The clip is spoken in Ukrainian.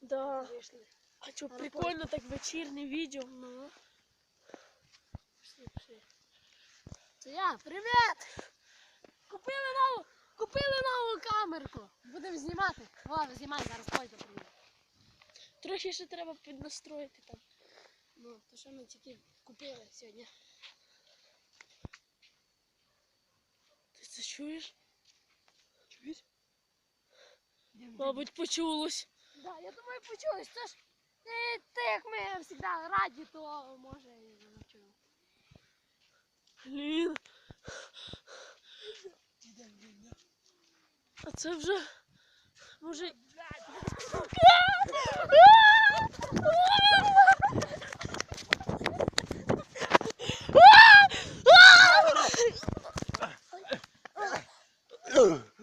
Да. А Зараз прикольно так вечірнє відео. Ну. Пішли, пішли. Це я, привіт! Купили нову, купили нову камерку. Будемо знімати. Ладно, знімай, зараз пойду приїду. Трохи ще треба піднастроїти там. Ну, то що ми тільки купили сьогодні. Ти це? Чуєш? Мабуть, почулось. Да, я думаю, почулось. Це ж е, те, як ми завжди раді, то може і не чули. А це вже може. Ugh.